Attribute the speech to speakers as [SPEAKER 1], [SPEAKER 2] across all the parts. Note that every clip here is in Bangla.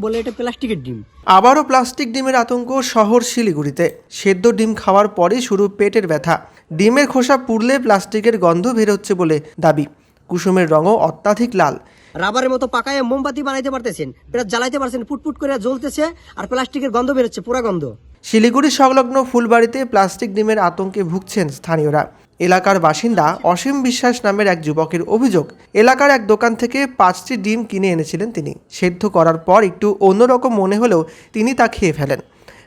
[SPEAKER 1] বলে এটা প্লাস্টিকের ডিম।
[SPEAKER 2] আবারও প্লাস্টিক ডিমের আতঙ্ক শহর শিলিগুড়িতে। সেদ্ধ ডিম খাওয়ার পরই শুরু পেটের ব্যথা। ডিমের খোসা পুড়লে প্লাস্টিকের গন্ধ বেরোচ্ছে বলে দাবি। কুসুমের রঙও অত্যাধিক লাল।
[SPEAKER 1] রাবারের মতো পাকায় মোমবাতি বানাইতে পারতেছেন। প্লাস জ্বালাইতে পারছেন ফুটফুট করে জ্বলতেছে আর প্লাস্টিকের গন্ধ বেরোচ্ছে পুরা গন্ধ।
[SPEAKER 2] শিলিগুড়ি সংলগ্ন ফুলবাড়িতে প্লাস্টিক ডিমের আতঙ্কে ভুগছেন স্থানীয়রা। এলাকার বাসিন্দা অসীম বিশ্বাস নামের এক যুবকের অভিযোগ, এলাকার এক দোকান থেকে পাঁচটি ডিম কিনে এনেছিলেন তিনি। সেদ্ধ করার পর একটু অন্যরকম মনে হলেও তিনি তা খেয়ে ফেলেন।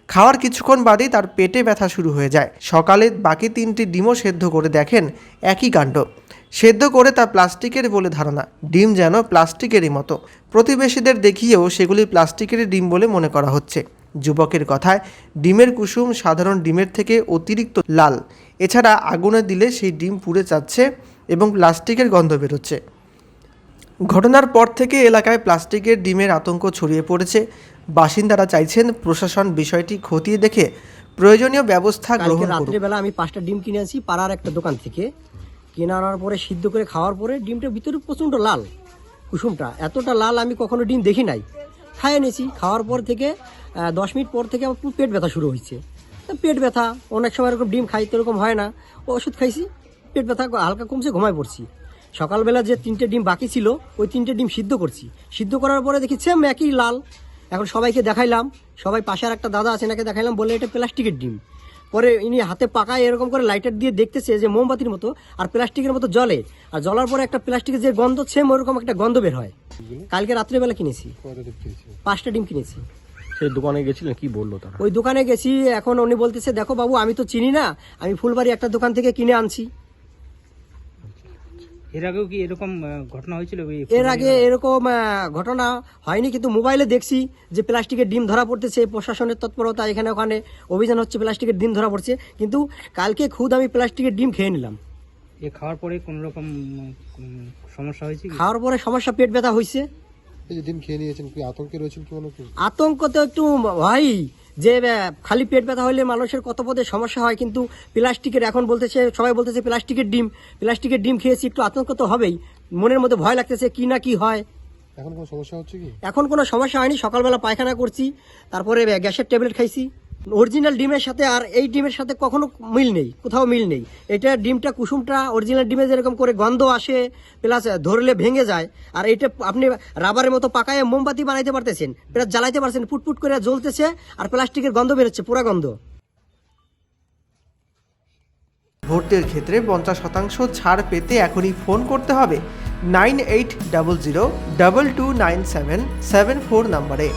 [SPEAKER 2] খাওয়ার কিছুক্ষণ বাদেই তার পেটে ব্যথা শুরু হয়ে যায়। সকালে বাকি তিনটি ডিমও সেদ্ধ করে দেখেন একই কাণ্ড। সেদ্ধ করে তা প্লাস্টিকের বলে ধারণা, ডিম যেন প্লাস্টিকেরই মতো। প্রতিবেশীদের দেখিয়েও সেগুলি প্লাস্টিকেরই ডিম বলে মনে করা হচ্ছে। যুবকের কথায় ডিমের কুসুম সাধারণ ডিমের থেকে অতিরিক্ত লাল। এছাড়া আগুনে দিলে সেই ডিম পুড়ে যাচ্ছে এবং প্লাস্টিকের গন্ধ বেরোচ্ছে। ঘটনার পর থেকে এলাকায় প্লাস্টিকের ডিমের আতঙ্ক ছড়িয়ে পড়েছে। বাসিন্দারা চাইছেন প্রশাসন বিষয়টি খতিয়ে দেখে প্রয়োজনীয় ব্যবস্থা গ্রহণ করুক।
[SPEAKER 1] রাত্রিবেলা আমি পাঁচটা ডিম কিনে আনছি পাড়ার একটা দোকান থেকে। কিনে আনার পরে সিদ্ধ করে খাওয়ার পরে ডিমটা ভিতরে প্রচণ্ড লাল। কুসুমটা এতটা লাল আমি কখনো ডিম দেখি নাই। খাইয়ে নিয়েছি। খাওয়ার পর থেকে দশ মিনিট পর থেকে আমার পেট ব্যথা শুরু হয়েছে। পেট ব্যথা, অনেক সময় এরকম ডিম খাই তো এরকম হয় না। ওষুধ খাইছি, পেট ব্যথা হালকা কমছে, ঘুমায় পড়ছি। সকালবেলা যে তিনটে ডিম বাকি ছিল, ওই তিনটে ডিম সিদ্ধ করছি। সিদ্ধ করার পরে দেখি, সেম একই লাল। এখন সবাইকে দেখাইলাম, সবাই পাশের একটা দাদা আছে নাকি দেখাইলাম, বলে এটা প্লাস্টিকের ডিম। পরে ইনি হাতে পাকায় এরকম করে লাইটার দিয়ে দেখতেছে যে মোমবাতির মতো আর প্লাস্টিকের মতো জলে আর জলার পরে একটা প্লাস্টিকের যে গন্ধ সেম ওরকম একটা গন্ধ বের হয়। কালকে রাত্রেবেলা কিনেছি? পাঁচটা ডিম কিনেছি।
[SPEAKER 3] সেই দোকানে গেছিলেন? কি বলল তারা?
[SPEAKER 1] ওই দোকানে গেছি এখন উনি বলতেছে দেখো বাবু আমি তো চিনি না আমি ফুলবাড়ি একটা দোকান থেকে কিনে আনছি।
[SPEAKER 4] এর আগেও কি এরকম ঘটনা হয়েছিল?
[SPEAKER 1] এর আগে এরকম ঘটনা হয়নি কিন্তু মোবাইলে দেখছি যে প্লাস্টিকের ডিম ধরা পড়তেছে প্রশাসনের তৎপরতা এখানে ওখানে অভিযান হচ্ছে প্লাস্টিকের ডিম ধরা পড়ছে কিন্তু কালকে খুদ আমি প্লাস্টিকের ডিম খেয়ে নিলাম।
[SPEAKER 4] এ খাওয়ার পরে কোন রকম সমস্যা হয়েছে
[SPEAKER 1] খাওয়ার পরে সমস্যা পেট ব্যথা হয়েছে।
[SPEAKER 5] ডিম খেয়ে নিয়েছেন কি আতঙ্কে রয়েছেন কি মনে
[SPEAKER 1] আতঙ্ক তো একটু হয় যে খালি পেট ব্যথা হলে মানুষের কত পদে সমস্যা হয় কিন্তু প্লাস্টিকের এখন বলতেছে সবাই বলতেছে প্লাস্টিকের ডিম প্লাস্টিকের ডিম খেয়েছি একটু আতঙ্ক তো হবেই। মনের মধ্যে ভয় লাগতেছে কি না কি হয়।
[SPEAKER 5] এখন কোনো সমস্যা হচ্ছে কি?
[SPEAKER 1] এখন কোনো সমস্যা হয়নি সকালবেলা পায়খানা করছি তারপরে গ্যাসের ট্যাবলেট খাইছি। অরিজিনাল ডিমের সাথে আর এই ডিমের সাথে কখনো মিল নেই, কোথাও মিল নেই। এটা ডিমটা, কুসুমটা অরিজিনাল ডিমে যেরকম করে গন্ধ আসে প্লাস ধরলে ভেঙে যায়, আর এটা আপনি রাবারের মতো পাকায় মোমবাতি বানাইতে পারতেছেন প্লাস জ্বালাইতে পারছেন, ফুটফুট করে জ্বলতেছে, আর প্লাস্টিকের গন্ধ বেরোচ্ছে পুরা গন্ধ।
[SPEAKER 2] ভোটের ক্ষেত্রে পঞ্চাশ শতাংশ ছাড় পেতে এখনই ফোন করতে হবে, nine eight double zero double two nine seven seven four নম্বরে